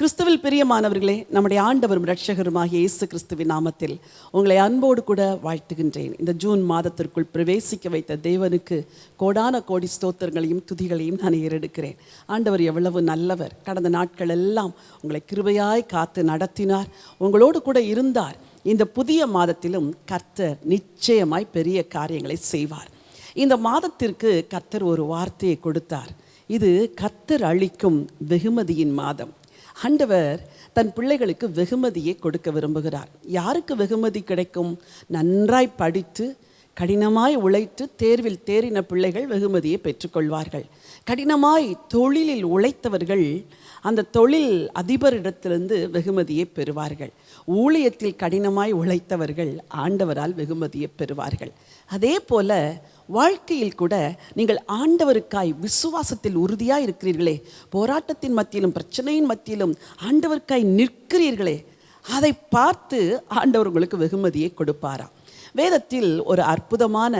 கிறிஸ்துவில் பிரியமானவர்களே நம்முடைய ஆண்டவரும் இரட்சகருமாகிய இயேசு கிறிஸ்துவின் நாமத்தில் உங்களை அன்போடு கூட வாழ்த்துகின்றேன். இந்த ஜூன் மாதத்திற்குள் பிரவேசிக்க வைத்த தேவனுக்கு கோடான கோடி ஸ்தோத்திரங்களையும் துதிகளையும் நான் ஏறெடுக்கிறேன். ஆண்டவர் எவ்வளவு நல்லவர். கடந்த நாட்கள் எல்லாம் உங்களை கிருபையாய் காத்து நடத்தினார். உங்களோடு கூட இருந்தார். இந்த புதிய மாதத்திலும் கர்த்தர் நிச்சயமாய் பெரிய காரியங்களை செய்வார். இந்த மாதத்திற்கு கர்த்தர் ஒரு வார்த்தையை கொடுத்தார். இது கர்த்தர் அளிக்கும் வெகுமதியின் மாதம். ஆண்டவர் தன் பிள்ளைகளுக்கு வெகுமதியை கொடுக்க விரும்புகிறார். யாருக்கு வெகுமதி கிடைக்கும்? நன்றாய் படித்து கடினமாய் உழைத்து தேர்வில் தேறின பிள்ளைகள் வெகுமதியை பெற்றுக்கொள்வார்கள். கடினமாய் தொழிலில் உழைத்தவர்கள் அந்த தொழில் அதிபரிடத்திலிருந்து வெகுமதியை பெறுவார்கள். ஊழியத்தில் கடினமாய் உழைத்தவர்கள் ஆண்டவரால் வெகுமதியை பெறுவார்கள். அதே போல வாழ்க்கையில் கூட நீங்கள் ஆண்டவருக்காய் விசுவாசத்தில் உறுதியாக இருக்கிறீர்களே போராட்டத்தின் மத்தியிலும் பிரச்சனையின் மத்தியிலும் ஆண்டவருக்காய் நிற்கிறீர்களே அதை பார்த்து ஆண்டவர் உங்களுக்கு வெகுமதியை கொடுப்பாராம். வேதத்தில் ஒரு அற்புதமான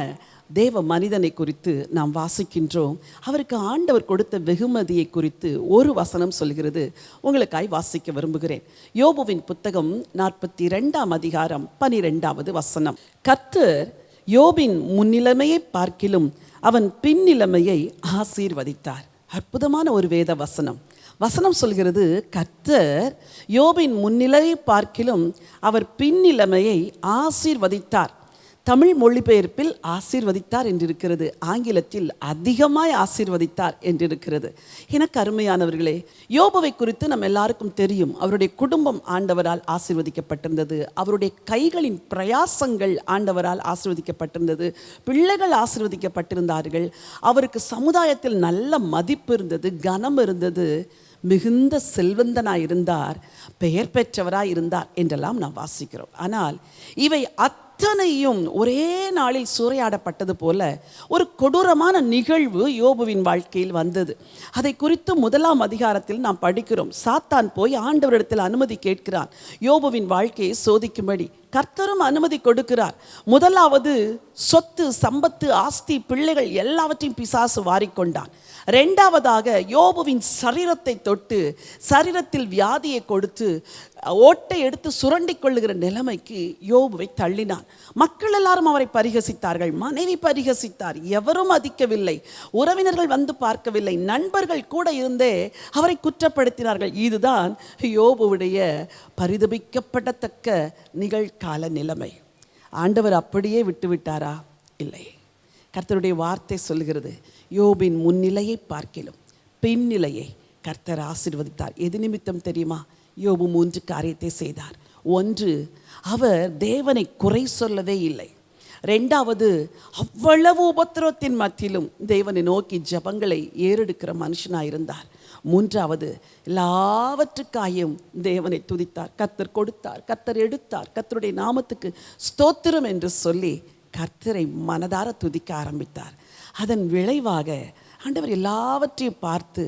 தேவ மனிதனை குறித்து நாம் வாசிக்கின்றோம். அவருக்கு ஆண்டவர் கொடுத்த வெகுமதியை குறித்து ஒரு வசனம் சொல்கிறது. உங்களுக்காய் வாசிக்க விரும்புகிறேன். யோபுவின் புத்தகம் நாற்பத்தி ரெண்டாம் அதிகாரம் பனிரெண்டாவது வசனம். கர்த்தர் யோபின் முன்னிலைமையை பார்க்கிலும் அவன் பின்னிலைமையை ஆசீர்வதித்தார். அற்புதமான ஒரு வேத வசனம். வசனம் சொல்கிறது கர்த்தர் யோபின் முன்னிலையை பார்க்கிலும் அவர் பின்னிலைமையை ஆசீர்வதித்தார். தமிழ் மொழிபெயர்ப்பில் ஆசீர்வதித்தார் என்றிருக்கிறது. ஆங்கிலத்தில் அதிகமாய் ஆசீர்வதித்தார் என்றிருக்கிறது. எனக்கு அருமையானவர்களே யோபவை குறித்து நம்ம எல்லாருக்கும் தெரியும். அவருடைய குடும்பம் ஆண்டவரால் ஆசீர்வதிக்கப்பட்டிருந்தது. அவருடைய கைகளின் பிரயாசங்கள் ஆண்டவரால் ஆசீர்வதிக்கப்பட்டிருந்தது. பிள்ளைகள் ஆசீர்வதிக்கப்பட்டிருந்தார்கள். அவருக்கு சமுதாயத்தில் நல்ல மதிப்பு இருந்தது கனம் இருந்தது. மிகுந்த செல்வந்தனாய் இருந்தார் பெயர் பெற்றவராய் இருந்தார் என்றெல்லாம் நாம் வாசிக்கிறோம். ஆனால் இவை அத்தனையும் ஒரே நாளில் சூறையாடப்பட்டது போல ஒரு கொடூரமான நிகழ்வு யோபுவின் வாழ்க்கையில் வந்தது. அதை குறித்து முதலாம் அதிகாரத்தில் நாம் படிக்கிறோம். சாத்தான் போய் ஆண்டவரிடத்தில் அனுமதி கேட்கிறான். யோபுவின் வாழ்க்கையை சோதிக்கும்படி. கர்த்தரும் அனுமதி கொடுக்கிறார். முதலாவது சொத்து சம்பத்து ஆஸ்தி பிள்ளைகள் எல்லாவற்றையும் பிசாசு வாரிக்கொண்டான். ரெண்டாவதாக யோபுவின் சரீரத்தை தொட்டு சரீரத்தில் வியாதியை கொடுத்து ஓட்டை எடுத்து சுரண்டி கொள்ளுகிற நிலைமைக்கு யோபுவை தள்ளினான். மக்கள் எல்லாரும் அவரை பரிகசித்தார்கள். மனைவி பரிகசித்தார். எவரும் மதிக்கவில்லை. உறவினர்கள் வந்து பார்க்கவில்லை. நண்பர்கள் கூட இருந்தே அவரை குற்றப்படுத்தினார்கள். இதுதான் யோபுவுடைய பரிதபிக்கப்படத்தக்க கால நிலைமை ஆண்டவர் அப்படியே விட்டுவிட்டாரா? இல்லை. கர்த்தருடைய வார்த்தை சொல்கிறது யோபின் முன்னிலையை பார்க்கிலும் பின்னிலையை கர்த்தர் ஆசீர்வதித்தார். எது நிமித்தம் தெரியுமா? யோபு மூன்று காரியத்தை செய்தார். ஒன்று அவர் தேவனை குறை சொல்லவே இல்லை. ரெண்டாவது அவ்வளவு உபத்திரத்தின் மத்தியிலும் தேவனை நோக்கி ஜபங்களை ஏறெடுக்கிற மனுஷனாக இருந்தார் மூன்றாவது எல்லாவற்றுக்காயும் தேவனை துதித்தார். கர்த்தர் கொடுத்தார் கர்த்தர் எடுத்தார் கர்த்தருடைய நாமத்துக்கு ஸ்தோத்திரம் என்று சொல்லி கர்த்தரை மனதார துதிக்க ஆரம்பித்தார். அதன் விளைவாக ஆண்டவர் எல்லாவற்றையும் பார்த்து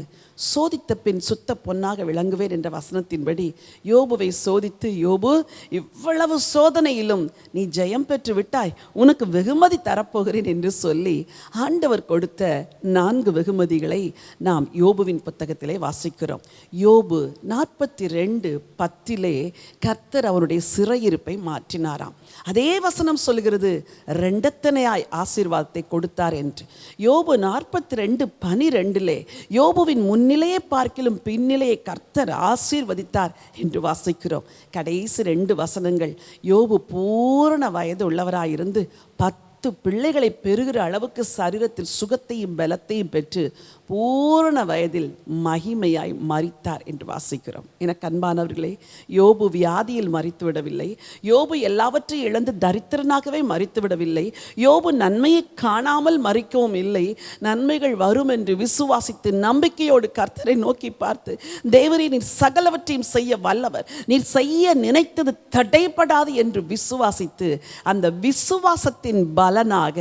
சோதித்த பின் சுத்த பொன்னாக விளங்குவேன் என்ற வசனத்தின்படி யோபுவை சோதித்து யோபு இவ்வளவு சோதனையிலும் நீ ஜெயம் பெற்று விட்டாய். உனக்கு வெகுமதி தரப்போகிறேன் என்று சொல்லி ஆண்டவர் கொடுத்த நான்கு வெகுமதிகளை நாம் யோபுவின் புத்தகத்திலே வாசிக்கிறோம். யோபு நாற்பத்தி ரெண்டு பத்திலே கர்த்தர் அவருடைய சிறையிருப்பை மாற்றினாராம். அதே வசனம் சொல்கிறது ரெண்டத்தனையாய் ஆசீர்வாதத்தை கொடுத்தார் என்று. யோபு நாற்பத்தி ரெண்டு பனிரெண்டிலே யோபுவின் முன்னிலையை பார்க்கிலும் பின்னிலையை கர்த்தர் ஆசீர்வதித்தார் என்று வாசிக்கிறோம். கடைசி ரெண்டு வசனங்கள். யோபு பூரண வயது உள்ளவராயிருந்து பத்து பிள்ளைகளை பெறுகிற அளவுக்கு சரீரத்தில் சுகத்தையும் பலத்தையும் பெற்று பூரண வயதில் மகிமையாய் மறித்தார் என்று வாசிக்கிறோம். எனக்கு அன்பானவர்களே யோபு வியாதியில் மறித்து விடவில்லை. யோபு எல்லாவற்றையும் இழந்து தரித்திரனாகவே மறித்து விடவில்லை. யோபு நன்மையை காணாமல் மறிக்கவும் இல்லை. நன்மைகள் வரும் என்று விசுவாசித்து நம்பிக்கையோடு கர்த்தரை நோக்கி பார்த்து தேவரே நீர் சகலவற்றையும் செய்ய வல்லவர். நீர் செய்ய நினைத்தது தடைப்படாது என்று விசுவாசித்து அந்த விசுவாசத்தின் பலனாக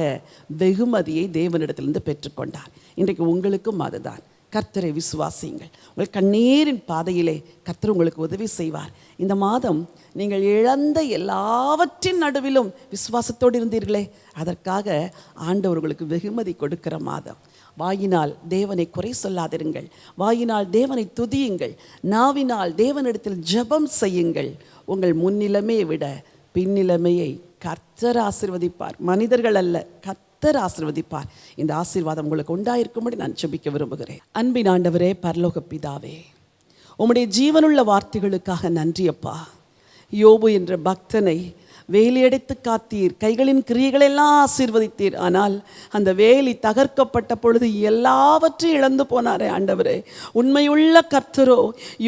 வெகுமதியை தேவனிடத்திலிருந்து பெற்றுக்கொண்டார். இன்றைக்கு உங்களுக்கும் அதுதான். கர்த்தரை விசுவாசியுங்கள். உங்கள் கண்ணீரின் பாதையிலே கர்த்தர் உங்களுக்கு உதவி செய்வார். இந்த மாதம் நீங்கள் இழந்த எல்லாவற்றின் நடுவிலும் விசுவாசத்தோடு இருந்தீர்களே. அதற்காக ஆண்டவர்களுக்கு வெகுமதி கொடுக்கிற மாதம். வாயினால் தேவனை குறை சொல்லாதிருங்கள். வாயினால் தேவனை துதியுங்கள். நாவினால் தேவனிடத்தில் ஜெபம் செய்யுங்கள். உங்கள் முன்னிலைமையை விட பின்னிலைமையை கர்த்தர் ஆசிர்வதிப்பார். மனிதர்கள் அல்ல கர்த்தர் ஆசிர்வதிப்பார். இந்த ஆசீர்வாதம் உங்களுக்கு உண்டாயிருக்கும்படி நான் ஜெபிக்க விரும்புகிறேன். அன்பின் ஆண்டவரே பரலோக பிதாவே உம்முடைய ஜீவனுள்ள வார்த்தைகளுக்காக நன்றியப்பா. யோபு என்ற பக்தனை வேலியடைத்து காத்தீர். கைகளின் கிரியைகளெல்லாம் ஆசீர்வதித்தீர். ஆனால் அந்த வேலி தகர்க்கப்பட்ட பொழுது எல்லாவற்றையும் இழந்து போனாரே ஆண்டவரே. உண்மையுள்ள கர்த்தரோ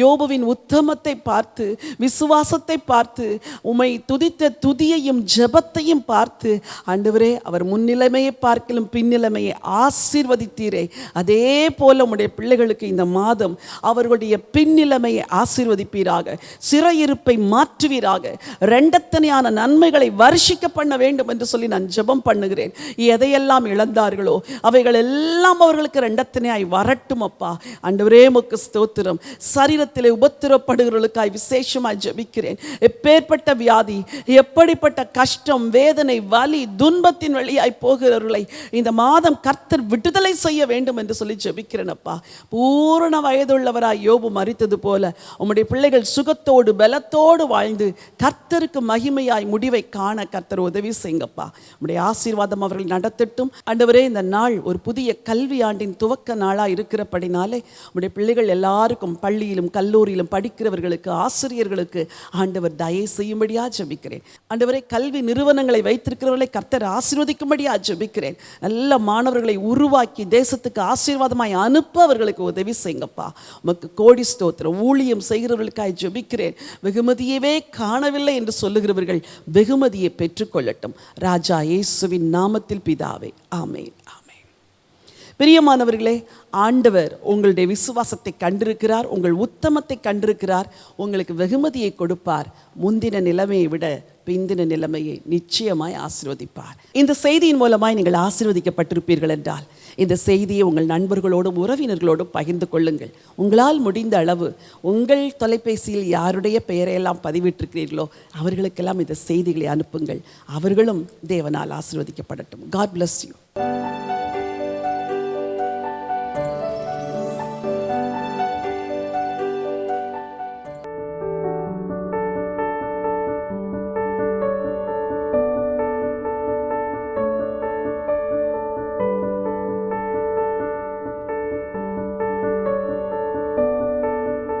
யோபுவின் உத்தமத்தை பார்த்து விசுவாசத்தை பார்த்து உமை துதித்த துதியையும் ஜெபத்தையும் பார்த்து ஆண்டவரே அவர் முன்னிலைமையை பார்க்கலும் பின்னிலைமையை ஆசீர்வதித்தீரே. அதே போல உடைய பிள்ளைகளுக்கு இந்த மாதம் அவர்களுடைய பின்னிலைமையை ஆசீர்வதிப்பீராக. சிறையிருப்பை மாற்றுவீராக. ரெண்டத்தனையான நன்மைகளை வருஷிக்க பண்ண வேண்டும் என்று சொல்லி நான் ஜெபம் பண்ணுகிறேன். எதையெல்லாம் இழந்தார்களோ அவைகள் எல்லாம் அவர்களுக்கு ரெண்டத்தனையாய் வரட்டும் அப்பா. ஆண்டவரே முக்கு ஸ்தோத்திரம். சரீரத்திலே உபத்திரப்படுகிறவர்களுக்காய் விசேஷமாய் ஜெபிக்கிறேன். எப்பேற்பட்ட வியாதி எப்படிப்பட்ட கஷ்டம் வேதனை வலி துன்பத்தின் வழியாய் போகிறவர்களை இந்த மாதம் கர்த்தர் விடுதலை செய்ய வேண்டும் என்று சொல்லி ஜெபிக்கிறேன் அப்பா. பூரண வயதுள்ளவராய் யோபு மறித்தது போல உம்முடைய பிள்ளைகள் சுகத்தோடு பலத்தோடு வாழ்ந்து கர்த்தருக்கு மகிமையாய் முடி முடிவை காண கர்த்தர் உதவி செய்யுங்கப்பா. உம்முடைய ஆசீர்வாதம் அவர்கள் நடத்தட்டும். ஆண்டவரே இந்த நாள் ஒரு புதிய கல்வி ஆண்டின் துவக்க நாளா இருக்கிறபடினாலே உம்முடைய பிள்ளைகள் எல்லாருக்கும் பள்ளியிலும் கல்லூரியிலும் படிக்கிறவர்களுக்கு ஆசிரியர்களுக்கு ஆண்டவர் தயை செய்யும்படியா ஜெபிக்கிறேன். அண்டவரே கல்வி நிறுவனங்களை வைத்திருக்கிறவர்களை கர்த்தர் ஆசீர்வதிக்கும்படியாக ஜெபிக்கிறேன். நல்ல மாணவர்களை உருவாக்கி தேசத்துக்கு ஆசீர்வாதமாய் அனுப்ப அவர்களுக்கு உதவி செய்யுங்கப்பா. உமக்கு கோடி ஸ்தோத்திரம். ஊழியம் செய்கிறவர்களுக்காய் ஜெபிக்கிறேன். வெகுமதியவே காணவில்லை என்று சொல்லுகிறவர்கள் வெகுமதியை பெற்றுக்கொள்ளட்டும். ராஜா இயேசுவின் நாமத்தில் பிதாவே. ஆமே ஆமே பிரியமானவர்களே ஆண்டவர் உங்களுடைய விசுவாசத்தை கண்டிருக்கிறார் உங்கள் உத்தமத்தை கண்டிருக்கிறார் உங்களுக்கு வெகுமதியை கொடுப்பார். முந்தின நிலைமையை விட பிந்தின நிலைமையை நிச்சயமாய் ஆசிர்வதிப்பார். இந்த செய்தியின் மூலமாய் நீங்கள் ஆசீர்வதிக்கப்பட்டிருப்பீர்கள் என்றால் இந்த செய்தியை உங்கள் நண்பர்களோடும் உறவினர்களோடும் பகிர்ந்து கொள்ளுங்கள். உங்களால் முடிந்த அளவு உங்கள் தொலைபேசியில் யாருடைய பெயரையெல்லாம் பதிவிட்டிருக்கிறீர்களோ அவர்களுக்கெல்லாம் இந்த செய்திகளை அனுப்புங்கள். அவர்களும் தேவனால் ஆசிர்வதிக்கப்படட்டும். God bless you